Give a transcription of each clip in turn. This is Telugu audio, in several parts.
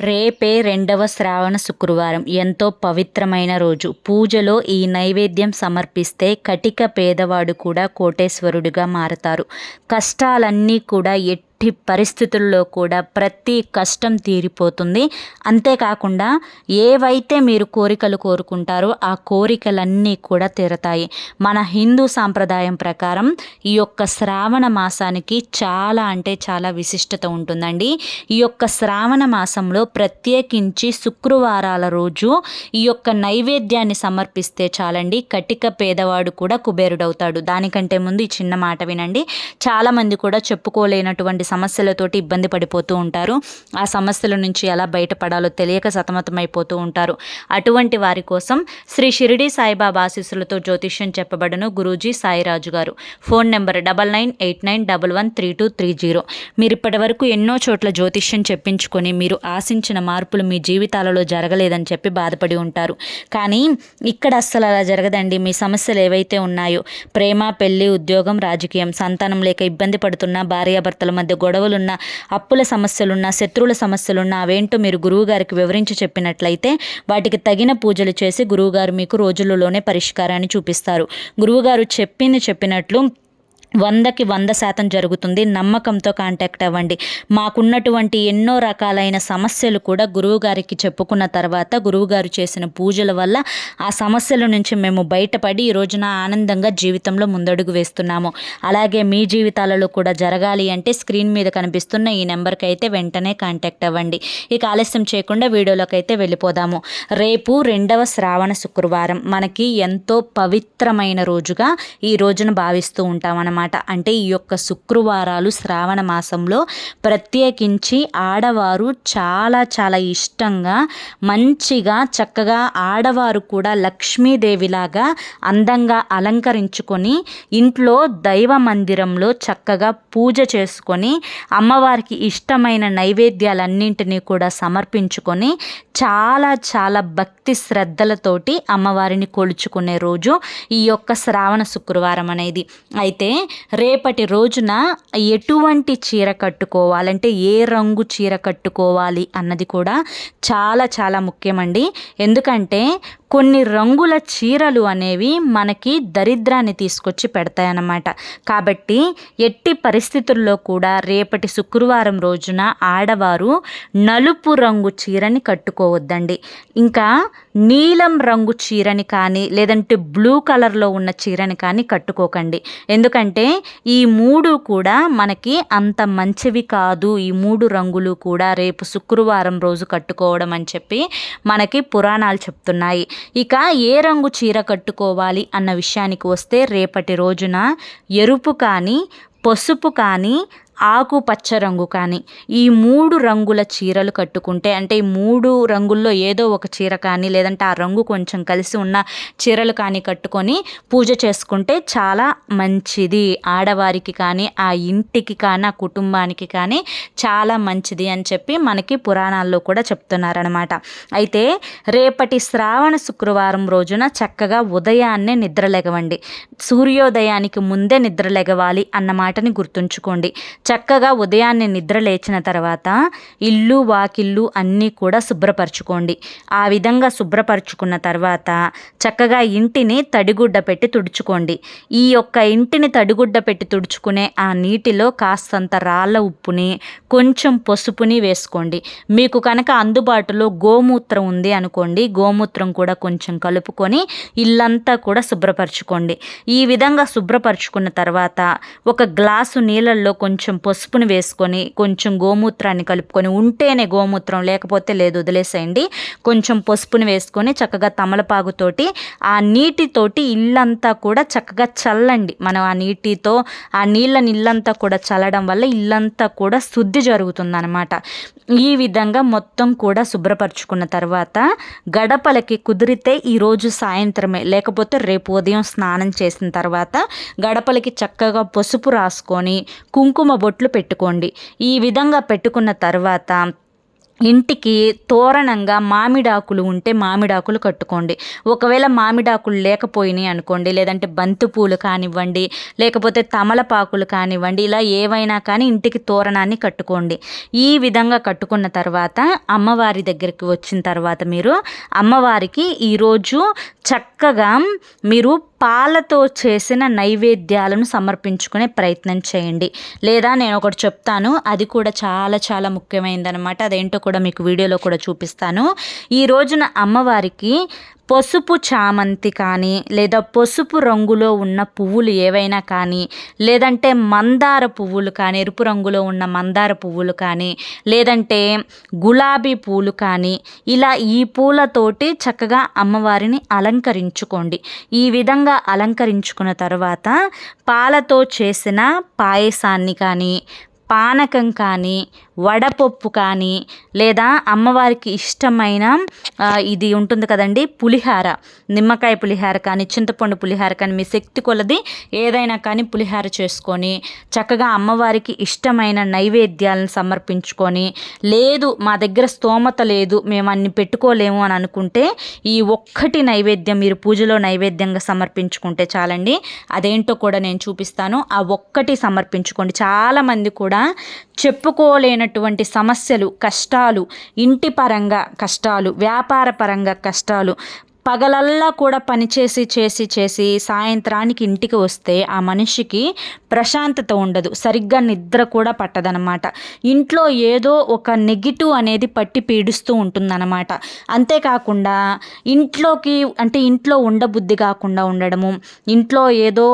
రేపే రెండవ శ్రావణ శుక్రవారం. ఎంతో పవిత్రమైన రోజు. పూజలో ఈ నైవేద్యం సమర్పిస్తే కటిక పేదవాడు కూడా కోటేశ్వరుడిగా మారతారు. కష్టాలన్నీ కూడా ఎట్టి ఎట్టి పరిస్థితుల్లో కూడా ప్రతి కష్టం తీరిపోతుంది. అంతేకాకుండా ఏవైతే మీరు కోరికలు కోరుకుంటారో ఆ కోరికలన్నీ కూడా తీరతాయి. మన హిందూ సాంప్రదాయం ప్రకారం ఈ యొక్క శ్రావణ మాసానికి చాలా అంటే చాలా విశిష్టత ఉంటుందండి. ఈ యొక్క శ్రావణ మాసంలో ప్రత్యేకించి శుక్రవారాల రోజు ఈ యొక్క నైవేద్యాన్ని సమర్పిస్తే చాలండి. కటిక పేదవాడు కూడా కుబేరుడవుతాడు. దానికంటే ముందు ఈ చిన్న మాట వినండి. చాలామంది కూడా చెప్పుకోలేనటువంటి సమస్యలతోటి ఇబ్బంది పడిపోతూ ఉంటారు. ఆ సమస్యల నుంచి ఎలా బయటపడాలో తెలియక సతమతమైపోతూ ఉంటారు. అటువంటి వారి కోసం శ్రీ షిరిడి సాయిబాబా ఆశీస్సులతో జ్యోతిష్యం చెప్పబడను గురూజీ సాయిరాజు గారు. Phone number double nine eight nine double one three two three zero. మీరు ఇప్పటి వరకు ఎన్నో చోట్ల జ్యోతిష్యం చెప్పించుకొని మీరు ఆశించిన మార్పులు మీ జీవితాలలో జరగలేదని చెప్పి బాధపడి ఉంటారు. కానీ ఇక్కడ అస్సలు అలా జరగదండి. మీ సమస్యలు ఏవైతే ఉన్నాయో ప్రేమ పెళ్ళి ఉద్యోగం రాజకీయం సంతానం లేక ఇబ్బంది పడుతున్న భార్యాభర్తల మధ్య గొడవలున్న అప్పుల సమస్యలున్నా శత్రువుల సమస్యలున్నా అవేంటో మీరు గురువుగారికి వివరించి చెప్పినట్లయితే వాటికి తగిన పూజలు చేసి గురువుగారు మీకు రోజులలోనే పరిష్కారాన్ని చూపిస్తారు. గురువుగారు చెప్పింది చెప్పినట్లు వందకి వంద శాతం జరుగుతుంది. నమ్మకంతో కాంటాక్ట్ అవ్వండి. మాకున్నటువంటి ఎన్నో రకాలైన సమస్యలు కూడా గురువుగారికి చెప్పుకున్న తర్వాత గురువుగారు చేసిన పూజల వల్ల ఆ సమస్యల నుంచి మేము బయటపడి ఈ రోజున ఆనందంగా జీవితంలో ముందడుగు వేస్తున్నాము. అలాగే మీ జీవితాలలో కూడా జరగాలి అంటే స్క్రీన్ మీద కనిపిస్తున్న ఈ నెంబర్కి అయితే వెంటనే కాంటాక్ట్ అవ్వండి. ఇక ఆలస్యం చేయకుండా వీడియోలోకి అయితే వెళ్ళిపోదాము. రేపు రెండవ శ్రావణ శుక్రవారం. మనకి ఎంతో పవిత్రమైన రోజుగా ఈ రోజున భావిస్తూ ఉంటాం అన్నమాట. అంటే ఈ యొక్క శుక్రవారాలు శ్రావణ మాసంలో ప్రత్యేకించి ఆడవారు చాలా చాలా ఇష్టంగా మంచిగా చక్కగా ఆడవారు కూడా లక్ష్మీదేవిలాగా అందంగా అలంకరించుకొని ఇంట్లో దైవ మందిరంలో చక్కగా పూజ చేసుకొని అమ్మవారికి ఇష్టమైన నైవేద్యాలన్నింటినీ కూడా సమర్పించుకొని చాలా చాలా భక్తి శ్రద్ధలతోటి అమ్మవారిని కొలుచుకునే రోజు ఈ యొక్క శ్రావణ శుక్రవారం అనేది. అయితే రేపటి రోజున ఎటువంటి చీర కట్టుకోవాలంటే ఏ రంగు చీర కట్టుకోవాలి అన్నది కూడా చాలా చాలా ముఖ్యమండి. ఎందుకంటే కొన్ని రంగుల చీరలు అనేవి మనకి దరిద్రాన్ని తీసుకొచ్చి పెడతాయన్నమాట. కాబట్టి ఎట్టి పరిస్థితుల్లో కూడా రేపటి శుక్రవారం రోజున ఆడవారు నలుపు రంగు చీరని కట్టుకోవద్దండి. ఇంకా నీలం రంగు చీరని కానీ లేదంటే బ్లూ కలర్లో ఉన్న చీరని కానీ కట్టుకోకండి. ఎందుకంటే ఈ మూడు కూడా మనకి అంత మంచివి కాదు. ఈ మూడు రంగులు కూడా రేపు శుక్రవారం రోజు కట్టుకోవడం అని చెప్పి మనకి పురాణాలు చెప్తున్నాయి. ఇక ఏ రంగు చీర కట్టుకోవాలి అన్న విషయానికి వస్తే రేపటి రోజున ఎరుపు కానీ పసుపు కానీ ఆకుపచ్చ రంగు కానీ ఈ మూడు రంగుల చీరలు కట్టుకుంటే అంటే ఈ మూడు రంగుల్లో ఏదో ఒక చీర కానీ లేదంటే ఆ రంగు కొంచెం కలిసి ఉన్న చీరలు కానీ కట్టుకొని పూజ చేసుకుంటే చాలా మంచిది. ఆడవారికి కానీ ఆ ఇంటికి కానీ ఆ కుటుంబానికి కానీ చాలా మంచిది అని చెప్పి మనకి పురాణాల్లో కూడా చెప్తున్నారనమాట అయితే రేపటి శ్రావణ శుక్రవారం రోజున చక్కగా ఉదయాన్నే నిద్రలెగవండి సూర్యోదయానికి ముందే నిద్రలెగవాలి అన్న మాటని గుర్తుంచుకోండి. చక్కగా ఉదయాన్నే నిద్ర లేచిన తర్వాత ఇల్లు వాకిల్లు అన్నీ కూడా శుభ్రపరచుకోండి. ఆ విధంగా శుభ్రపరచుకున్న తర్వాత చక్కగా ఇంటిని తడిగుడ్డ పెట్టి తుడుచుకోండి. ఈ యొక్క ఇంటిని తడిగుడ్డ పెట్టి తుడుచుకునే ఆ నీటిలో కాస్తంత రాళ్ళ ఉప్పుని కొంచెం పసుపుని వేసుకోండి. మీకు కనుక అందుబాటులో గోమూత్రం ఉంది అనుకోండి గోమూత్రం కూడా కొంచెం కలుపుకొని ఇల్లంతా కూడా శుభ్రపరచుకోండి. ఈ విధంగా శుభ్రపరచుకున్న తర్వాత ఒక గ్లాసు నీళ్ళల్లో కొంచెం పసుపును వేసుకొని కొంచెం గోమూత్రాన్ని కలుపుకొని ఉంటేనే గోమూత్రం లేకపోతే లేదు వదిలేసేయండి. కొంచెం పసుపుని వేసుకొని చక్కగా తమలపాకుతోటి ఆ నీటితోటి ఇల్లంతా కూడా చక్కగా చల్లండి. మనం ఆ నీటితో ఆ నీళ్ళని ఇల్లంతా కూడా చల్లడం వల్ల ఇల్లంతా కూడా శుద్ధి జరుగుతుందన్నమాట. ఈ విధంగా మొత్తం కూడా శుభ్రపరచుకున్న తర్వాత గడపలకి కుదిరితే ఈరోజు సాయంత్రమే లేకపోతే రేపు ఉదయం స్నానం చేసిన తర్వాత గడపలకి చక్కగా పసుపు రాసుకొని కుంకుమ బొట్లు పెట్టుకోండి. ఈ విధంగా పెట్టుకున్న తర్వాత ఇంటికి తోరణంగా మామిడాకులు ఉంటే మామిడాకులు కట్టుకోండి. ఒకవేళ మామిడాకులు లేకపోయినాయి అనుకోండి లేదంటే బంతిపూలు కానివ్వండి లేకపోతే తమలపాకులు కానివ్వండి ఇలా ఏవైనా కానీ ఇంటికి తోరణాన్ని కట్టుకోండి. ఈ విధంగా కట్టుకున్న తర్వాత అమ్మవారి దగ్గరికి వచ్చిన తర్వాత మీరు అమ్మవారికి ఈరోజు చక్కగా మీరు పాలతో చేసిన నైవేద్యాలను సమర్పించుకునే ప్రయత్నం చేయండి. లేదా నేను ఒకటి చెప్తాను అది కూడా చాలా చాలా ముఖ్యమైనదనమాట అదేంటో కూడా మీకు వీడియోలో కూడా చూపిస్తాను. ఈ రోజున అమ్మవారికి పసుపు చామంతి కానీ లేదా పసుపు రంగులో ఉన్న పువ్వులు ఏవైనా కానీ లేదంటే మందార పువ్వులు కానీ ఎరుపు రంగులో ఉన్న మందార పువ్వులు కానీ లేదంటే గులాబీ పూలు కానీ ఇలా ఈ పూలతోటి చక్కగా అమ్మవారిని అలంకరించుకోండి. ఈ విధంగా అలంకరించుకున్న తర్వాత పాలతో చేసిన పాయసాన్ని కానీ పానకం కానీ వడపప్పు కానీ లేదా అమ్మవారికి ఇష్టమైన ఇది ఉంటుంది కదండి పులిహార. నిమ్మకాయ పులిహార కానీ చింతపండు పులిహార కానీ మీ శక్తి కొలది ఏదైనా కానీ పులిహార చేసుకొని చక్కగా అమ్మవారికి ఇష్టమైన నైవేద్యాలను సమర్పించుకొని లేదు మా దగ్గర స్తోమత లేదు మేము అన్ని పెట్టుకోలేము అని అనుకుంటే ఈ ఒక్కటి నైవేద్యం మీరు పూజలో నైవేద్యంగా సమర్పించుకుంటే చాలండి. అదేంటో కూడా నేను చూపిస్తాను. ఆ ఒక్కటి సమర్పించుకోండి. చాలామంది కూడా చెప్పుకోలేనటువంటి సమస్యలు కష్టాలు ఇంటి పరంగా కష్టాలు వ్యాపార పరంగా కష్టాలు పగలల్లా కూడా పనిచేసి చేసి చేసి సాయంత్రానికి ఇంటికి వస్తే ఆ మనిషికి ప్రశాంతత ఉండదు. సరిగ్గా నిద్ర కూడా పట్టదనమాట ఇంట్లో ఏదో ఒక నెగిటివ్ అనేది పట్టి పీడిస్తూ ఉంటుందన్నమాట. అంతేకాకుండా ఇంట్లోకి అంటే ఇంట్లో ఉండబుద్ధి కాకుండా ఉండడము ఇంట్లో ఏదో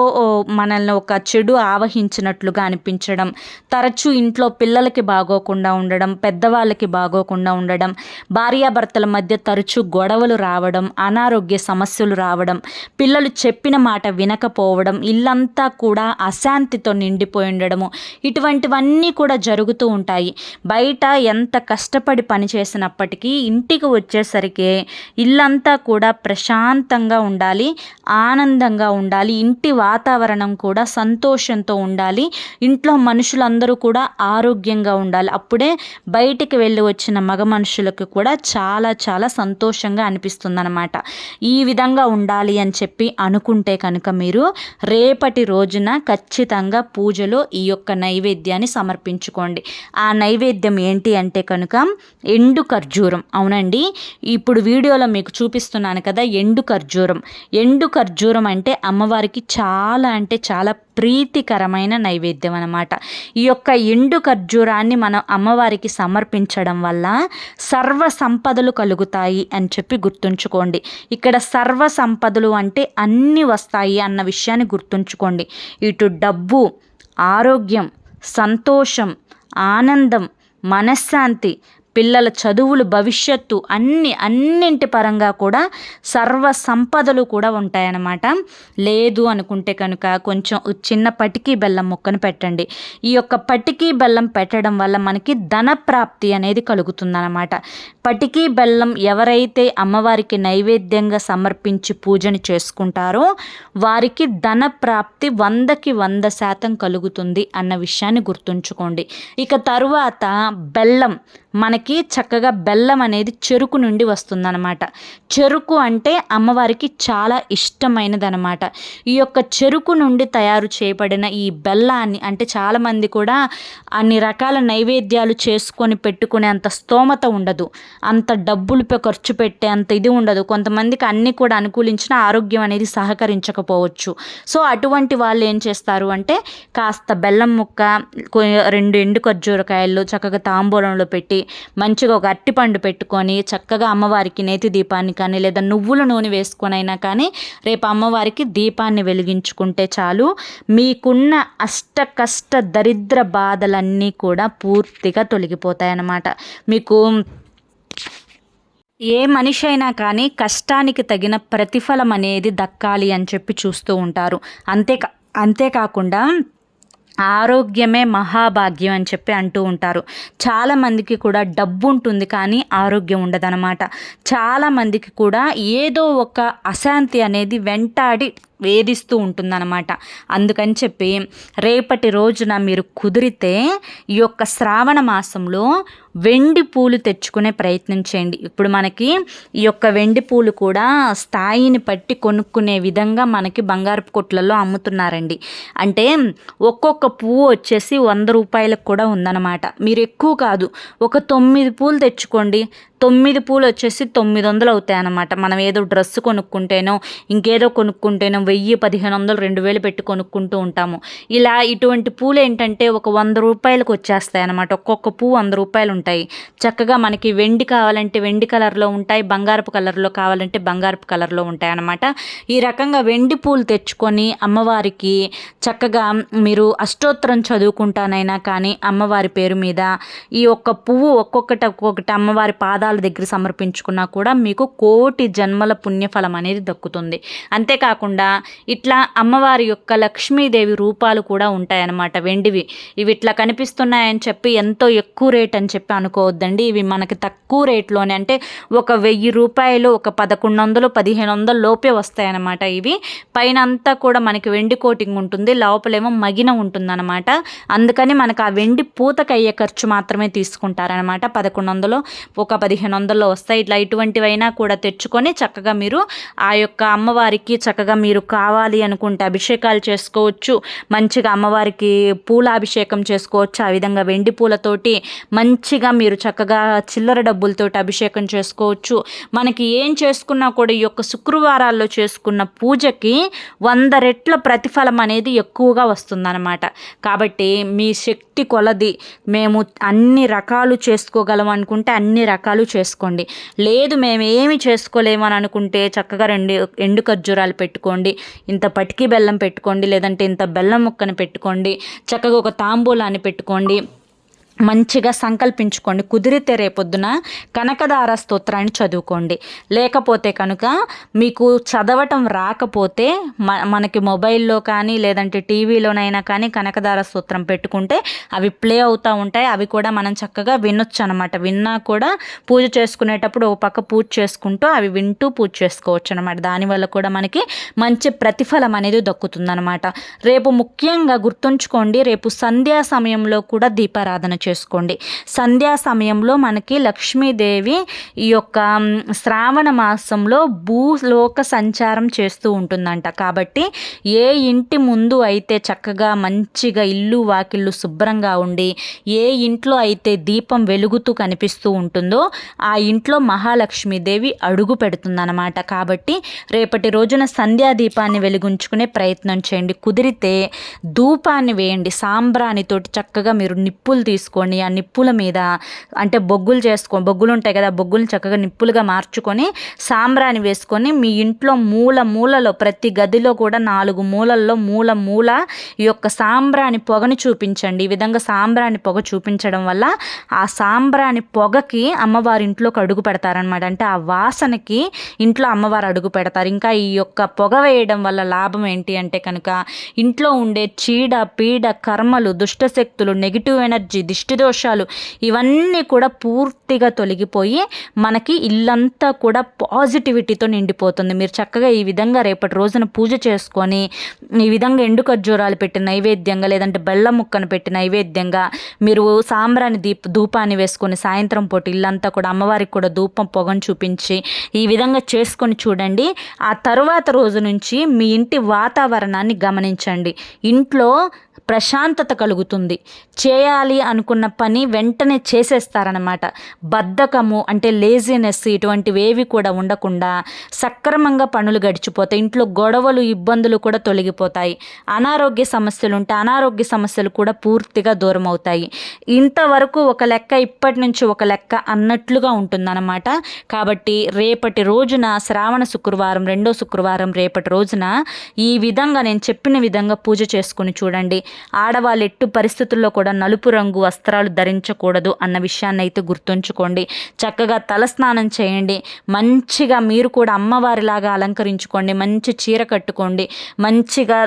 మనల్ని ఒక చెడు ఆవహించినట్లుగా అనిపించడం తరచూ ఇంట్లో పిల్లలకి బాగోకుండా ఉండడం పెద్దవాళ్ళకి బాగోకుండా ఉండడం భార్యాభర్తల మధ్య తరచూ గొడవలు రావడం అనా అనారోగ్య సమస్యలు రావడం పిల్లలు చెప్పిన మాట వినకపోవడం ఇల్లంతా కూడా అశాంతితో నిండిపోయి ఉండడము ఇటువంటివన్నీ కూడా జరుగుతూ ఉంటాయి. బయట ఎంత కష్టపడి పనిచేసినప్పటికీ ఇంటికి వచ్చేసరికి ఇల్లంతా కూడా ప్రశాంతంగా ఉండాలి ఆనందంగా ఉండాలి ఇంటి వాతావరణం కూడా సంతోషంతో ఉండాలి ఇంట్లో మనుషులందరూ కూడా ఆరోగ్యంగా ఉండాలి. అప్పుడే బయటికి వెళ్ళి వచ్చిన మగ మనుషులకు కూడా చాలా చాలా సంతోషంగా అనిపిస్తుంది అనమాట ఈ విధంగా ఉండాలి అని చెప్పి అనుకుంటే కనుక మీరు రేపటి రోజున ఖచ్చితంగా పూజలో ఈ యొక్క నైవేద్యాన్ని సమర్పించుకోండి. ఆ నైవేద్యం ఏంటి అంటే కనుక ఎండు ఖర్జూరం. అవునండి? ఇప్పుడు వీడియోలో మీకు చూపిస్తున్నాను కదా ఎండు ఖర్జూరం. ఎండు ఖర్జూరం అంటే అమ్మవారికి చాలా అంటే చాలా ప్రీతికరమైన నైవేద్యం అనమాట ఈ యొక్క ఎండు ఖర్జూరాన్ని మనం అమ్మవారికి సమర్పించడం వల్ల సర్వ సంపదలు కలుగుతాయి అని చెప్పి గుర్తుంచుకోండి. ఇక్కడ సర్వ సంపదలు అంటే అన్నీ వస్తాయి అన్న విషయాన్ని గుర్తుంచుకోండి. ఇటు డబ్బు ఆరోగ్యం సంతోషం ఆనందం మనశ్శాంతి పిల్లల చదువులు భవిష్యత్తు అన్ని అన్నింటి పరంగా కూడా సర్వ సంపదలు కూడా ఉంటాయన్నమాట. లేదు అనుకుంటే కనుక కొంచెం చిన్న పటికీ బెల్లం ముక్కను పెట్టండి. ఈ యొక్క పటికీ బెల్లం పెట్టడం వల్ల మనకి ధన ప్రాప్తి అనేది కలుగుతుందన్నమాట. పటికీ బెల్లం ఎవరైతే అమ్మవారికి నైవేద్యంగా సమర్పించి పూజని చేసుకుంటారో వారికి ధన ప్రాప్తి వందకి వంద శాతం కలుగుతుంది అన్న విషయాన్ని గుర్తుంచుకోండి. ఇక తరువాత బెల్లం మనకి చక్కగా బెల్లం అనేది చెరుకు నుండి వస్తుందన్నమాట. చెరుకు అంటే అమ్మవారికి చాలా ఇష్టమైనది అనమాట ఈ యొక్క చెరుకు నుండి తయారు చేయబడిన ఈ బెల్లాన్ని అంటే చాలామంది కూడా అన్ని రకాల నైవేద్యాలు చేసుకొని పెట్టుకునే అంత స్తోమత ఉండదు. అంత డబ్బులు ఖర్చు పెట్టే అంత ఇది ఉండదు. కొంతమందికి అన్నీ కూడా అనుకూలించిన ఆరోగ్యం అనేది సహకరించకపోవచ్చు. సో అటువంటి వాళ్ళు ఏం చేస్తారు అంటే కాస్త బెల్లం ముక్క రెండు ఎండు ఖర్జూరకాయలు చక్కగా తాంబూలంలో పెట్టి మంచిగా ఒక అట్టిపండు పెట్టుకొని చక్కగా అమ్మవారికి నేతి దీపాన్ని కానీ లేదా నువ్వుల నూనె వేసుకొని అయినా కానీ రేపు అమ్మవారికి దీపాన్ని వెలిగించుకుంటే చాలు. మీకున్న అష్ట కష్ట దరిద్ర బాధలన్నీ కూడా పూర్తిగా తొలగిపోతాయి అన్నమాట మీకు ఏ మనిషి అయినా కానీ కష్టానికి తగిన ప్రతిఫలం అనేది దక్కాలి అని చెప్పి చూస్తూ ఉంటారు. అంతేకా అంతేకాకుండా ఆరోగ్యమే మహాభాగ్యం అని చెప్పి అంటూ ఉంటారు. చాలామందికి కూడా డబ్బు ఉంటుంది కానీ ఆరోగ్యం ఉండదన్నమాట. చాలామందికి కూడా ఏదో ఒక అశాంతి అనేది వెంటాడి వేధిస్తూ ఉంటుందన్నమాట. అందుకని చెప్పి రేపటి రోజున మీరు కుదిరితే ఈ యొక్క శ్రావణ మాసంలో వెండి పూలు తెచ్చుకునే ప్రయత్నం చేయండి. ఇప్పుడు మనకి ఈ యొక్క వెండి పూలు కూడా స్థాయిని బట్టి కొనుక్కునే విధంగా మనకి బంగారపు కొట్లలో అమ్ముతున్నారండి. అంటే ఒక్కొక్క పువ్వు వచ్చేసి వంద రూపాయలకు కూడా ఉందన్నమాట. మీరు ఎక్కువ కాదు ఒక తొమ్మిది పూలు తెచ్చుకోండి. తొమ్మిది పూలు వచ్చేసి తొమ్మిది వందలు అవుతాయి అన్నమాట మనం ఏదో డ్రెస్ కొనుక్కుంటేనో ఇంకేదో కొనుక్కుంటేనో వెయ్యి పదిహేను వందలు రెండు వేలు పెట్టి కొనుక్కుంటూ ఉంటాము. ఇలా ఇటువంటి పూలు ఏంటంటే ఒక వంద రూపాయలకు వచ్చేస్తాయి అనమాట ఒక్కొక్క పువ్వు వంద రూపాయలు ఉంటాయి చక్కగా మనకి వెండి కావాలంటే వెండి కలర్లో ఉంటాయి బంగారపు కలర్లో కావాలంటే బంగారపు కలర్లో ఉంటాయి అనమాట ఈ రకంగా వెండి పూలు తెచ్చుకొని అమ్మవారికి చక్కగా మీరు అష్టోత్తరం చదువుకుంటానైనా కానీ అమ్మవారి పేరు మీద ఈ ఒక్క పువ్వు ఒక్కొక్కటి ఒక్కొక్కటి అమ్మవారి పాదాలు దగ్గర సమర్పించుకున్నా కూడా మీకు కోటి జన్మల పుణ్యఫలం అనేది దక్కుతుంది. అంతేకాకుండా ఇట్లా అమ్మవారి యొక్క లక్ష్మీదేవి రూపాలు కూడా ఉంటాయన్నమాట. వెండివి. ఇవి ఇట్లా కనిపిస్తున్నాయని చెప్పి ఎంతో ఎక్కువ రేట్ అని చెప్పి అనుకోవద్దండి. ఇవి మనకి తక్కువ రేట్లోనే అంటే ఒక వెయ్యి రూపాయలు ఒక పదకొండు వందలు పదిహేను వందల లోపే వస్తాయన్నమాట ఇవి. పైన అంతా కూడా మనకి వెండి కోటింగ్ ఉంటుంది. లోపలేమో మగిన ఉంటుందన్నమాట. అందుకని మనకు ఆ వెండి పూతకు అయ్యే ఖర్చు మాత్రమే తీసుకుంటారనమాట పదకొండు వందలు ఒక పదిహేను వందల్లో వస్తాయి. ఇట్లా ఇటువంటివైనా కూడా తెచ్చుకొని చక్కగా మీరు ఆ యొక్క అమ్మవారికి చక్కగా మీరు కావాలి అనుకుంటే అభిషేకాలు చేసుకోవచ్చు. మంచిగా అమ్మవారికి పూల అభిషేకం చేసుకోవచ్చు. ఆ విధంగా వెండి పూలతోటి మంచిగా మీరు చక్కగా చిల్లర డబ్బులతోటి అభిషేకం చేసుకోవచ్చు. మనకి ఏం చేసుకున్నా కూడా ఈ యొక్క శుక్రవారాల్లో చేసుకున్న పూజకి వంద రెట్ల ప్రతిఫలం అనేది ఎక్కువగా వస్తుందన్నమాట. కాబట్టి మీ శక్తి కొలది. మేము అన్ని రకాలు చేసుకోగలం అనుకుంటే అన్ని రకాలు చేసుకోండి. లేదు మేము ఏమి చేసుకోలేము అని అనుకుంటే చక్కగా రెండు ఎండు ఖర్జూరాలు పెట్టుకోండి. ఇంత పటికి బెల్లం పెట్టుకోండి. లేదంటే ఇంత బెల్లం ముక్కను పెట్టుకోండి. చక్కగా ఒక తాంబూలాన్ని పెట్టుకోండి. మంచిగా సంకల్పించుకోండి. కుదిరితే రేపొద్దున కనకదార స్తోత్రాన్ని చదువుకోండి. లేకపోతే కనుక మీకు చదవటం రాకపోతే మ మనకి మొబైల్లో కానీ లేదంటే టీవీలోనైనా కానీ కనకదార స్తోత్రం పెట్టుకుంటే అవి ప్లే అవుతూ ఉంటాయి. అవి కూడా మనం చక్కగా వినొచ్చు అనమాట విన్నా కూడా పూజ చేసుకునేటప్పుడు ఓ పక్క పూజ చేసుకుంటూ అవి వింటూ పూజ చేసుకోవచ్చు అనమాట దానివల్ల కూడా మనకి మంచి ప్రతిఫలం అనేది దక్కుతుందనమాట. రేపు ముఖ్యంగా గుర్తుంచుకోండి రేపు సంధ్యా సమయంలో కూడా దీపారాధన చేసుకోండి. సంధ్యా సమయంలో మనకి లక్ష్మీదేవి ఈ యొక్క శ్రావణ మాసంలో భూలోక సంచారం చేస్తూ ఉంటుందంట. కాబట్టి ఏ ఇంటి ముందు అయితే చక్కగా మంచిగా ఇల్లు వాకిళ్ళు శుభ్రంగా ఉండి ఏ ఇంట్లో అయితే దీపం వెలుగుతూ కనిపిస్తూ ఉంటుందో ఆ ఇంట్లో మహాలక్ష్మీదేవి అడుగు పెడుతుందన్నమాట. కాబట్టి రేపటి రోజున సంధ్యా దీపాన్ని వెలిగించుకునే ప్రయత్నం చేయండి. కుదిరితే ధూపాన్ని వేయండి. సాంబ్రాణితోటి చక్కగా మీరు నిప్పులు తీసుకు చేసుకొని ఆ నిప్పుల మీద అంటే బొగ్గులు చేసుకో బొగ్గులు ఉంటాయి కదా బొగ్గులు చక్కగా నిప్పులుగా మార్చుకొని సాంబ్రాణి వేసుకొని మీ ఇంట్లో మూల మూలలో ప్రతి గదిలో కూడా నాలుగు మూలల్లో మూల మూల ఈ యొక్క సాంబ్రాణి పొగని చూపించండి. ఈ విధంగా సాంబ్రాణి పొగ చూపించడం వల్ల ఆ సాంబ్రాణి పొగకి అమ్మవారి ఇంట్లోకి అడుగు పెడతారనమాట అంటే ఆ వాసనకి ఇంట్లో అమ్మవారు అడుగు పెడతారు. ఇంకా ఈ యొక్క పొగ వేయడం వల్ల లాభం ఏంటి అంటే కనుక ఇంట్లో ఉండే చీడ పీడ కర్మలు దుష్టశక్తులు నెగిటివ్ ఎనర్జీ దిష్టి దోషాలు ఇవన్నీ కూడా పూర్తిగా తొలగిపోయి మనకి ఇల్లంతా కూడా పాజిటివిటీతో నిండిపోతుంది. మీరు చక్కగా ఈ విధంగా రేపటి రోజున పూజ చేసుకొని ఈ విధంగా ఎండు ఖర్జూరాలు పెట్టి నైవేద్యంగా లేదంటే బెల్లం ముక్కను పెట్టి నైవేద్యంగా మీరు సాంబ్రాన్ని దీప ధూపాన్ని వేసుకొని సాయంత్రం పూట ఇల్లంతా కూడా అమ్మవారికి కూడా ధూపం పొగను చూపించి ఈ విధంగా చేసుకొని చూడండి. ఆ తరువాత రోజు నుంచి మీ ఇంటి వాతావరణాన్ని గమనించండి. ఇంట్లో ప్రశాంతత కలుగుతుంది. చేయాలి అనుకున్న పని వెంటనే చేసేస్తారనమాట బద్ధకము అంటే లేజినెస్ ఇటువంటివి ఏవి కూడా ఉండకుండా సక్రమంగా పనులు గడిచిపోతాయి. ఇంట్లో గొడవలు ఇబ్బందులు కూడా తొలగిపోతాయి. అనారోగ్య సమస్యలు ఉంటే అనారోగ్య సమస్యలు కూడా పూర్తిగా దూరం అవుతాయి ఇంతవరకు ఒక లెక్క ఇప్పటి నుంచి ఒక లెక్క అన్నట్లుగా ఉంటుందన్నమాట. కాబట్టి రేపటి రోజున శ్రావణ శుక్రవారం రెండో శుక్రవారం రేపటి రోజున ఈ విధంగా నేను చెప్పిన విధంగా పూజ చేసుకుని చూడండి. ఆడవాళ్ళు ఎట్టు పరిస్థితుల్లో కూడా నలుపు రంగు వస్త్రాలు ధరించకూడదు అన్న విషయాన్ని అయితే గుర్తుంచుకోండి. చక్కగా తలస్నానం చేయండి. మంచిగా మీరు కూడా అమ్మవారిలాగా అలంకరించుకోండి. మంచి చీర కట్టుకోండి. మంచిగా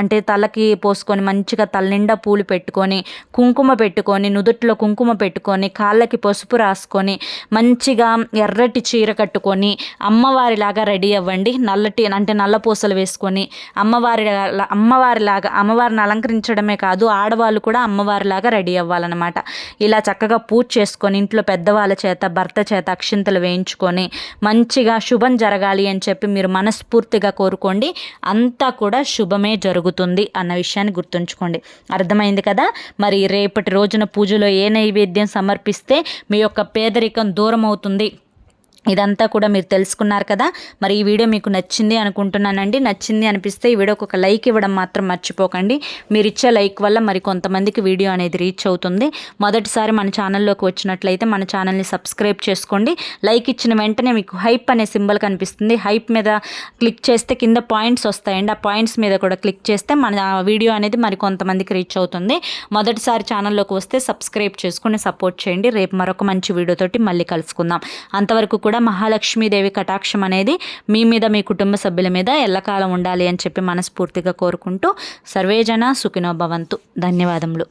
అంటే తలకి పోసుకొని మంచిగా తలనిండా పూలు పెట్టుకొని కుంకుమ పెట్టుకొని నుదుట్లో కుంకుమ పెట్టుకొని కాళ్ళకి పసుపు రాసుకొని మంచిగా ఎర్రటి చీర కట్టుకొని అమ్మవారిలాగా రెడీ అవ్వండి. నల్లటి అంటే నల్ల పూసలు వేసుకొని అమ్మవారి అమ్మవారిలాగా అమ్మవారిని అలంకరించడమే కాదు ఆడవాళ్ళు కూడా అమ్మవారిలాగా రెడీ అవ్వాలన్నమాట. ఇలా చక్కగా పూజ చేసుకొని ఇంట్లో పెద్దవాళ్ళ చేత భర్త చేత అక్షింతలు వేయించుకొని మంచిగా శుభం జరగాలి అని చెప్పి మీరు మనస్ఫూర్తిగా కోరుకోండి. అంతా కూడా శుభమే జరుగుతుంది అన్న విషయాన్ని గుర్తుంచుకోండి. అర్థమైంది కదా? మరి రేపటి రోజున పూజలో ఏ నైవేద్యం సమర్పిస్తే మీ యొక్క పేదరికం దూరం అవుతుంది ఇదంతా కూడా మీరు తెలుసుకున్నారు కదా. మరి ఈ వీడియో మీకు నచ్చింది అనుకుంటున్నానండి. నచ్చింది అనిపిస్తే ఈ వీడియోకి ఒక లైక్ ఇవ్వడం మాత్రం మర్చిపోకండి. మీరు ఇచ్చే లైక్ వల్ల మరి కొంతమందికి వీడియో అనేది రీచ్ అవుతుంది. మొదటిసారి మన ఛానల్లోకి వచ్చినట్లయితే మన ఛానల్ని సబ్స్క్రైబ్ చేసుకోండి. లైక్ ఇచ్చిన వెంటనే మీకు హైప్ అనే సింబల్ కనిపిస్తుంది. హైప్ మీద క్లిక్ చేస్తే కింద పాయింట్స్ వస్తాయండి. ఆ పాయింట్స్ మీద కూడా క్లిక్ చేస్తే మన వీడియో అనేది మరి కొంతమందికి రీచ్ అవుతుంది. మొదటిసారి ఛానల్లోకి వస్తే సబ్స్క్రైబ్ చేసుకుని సపోర్ట్ చేయండి. రేపు మరొక మంచి వీడియోతోటి మళ్ళీ కలుసుకుందాం. అంతవరకు కూడా మహాలక్ష్మీదేవి కటాక్షం అనేది మీ మీద మీ కుటుంబ సభ్యుల మీద ఎల్లకాలం ఉండాలి అని చెప్పి మనస్ఫూర్తిగా కోరుకుంటూ సర్వేజన సుఖినో భవంతు. ధన్యవాదములు.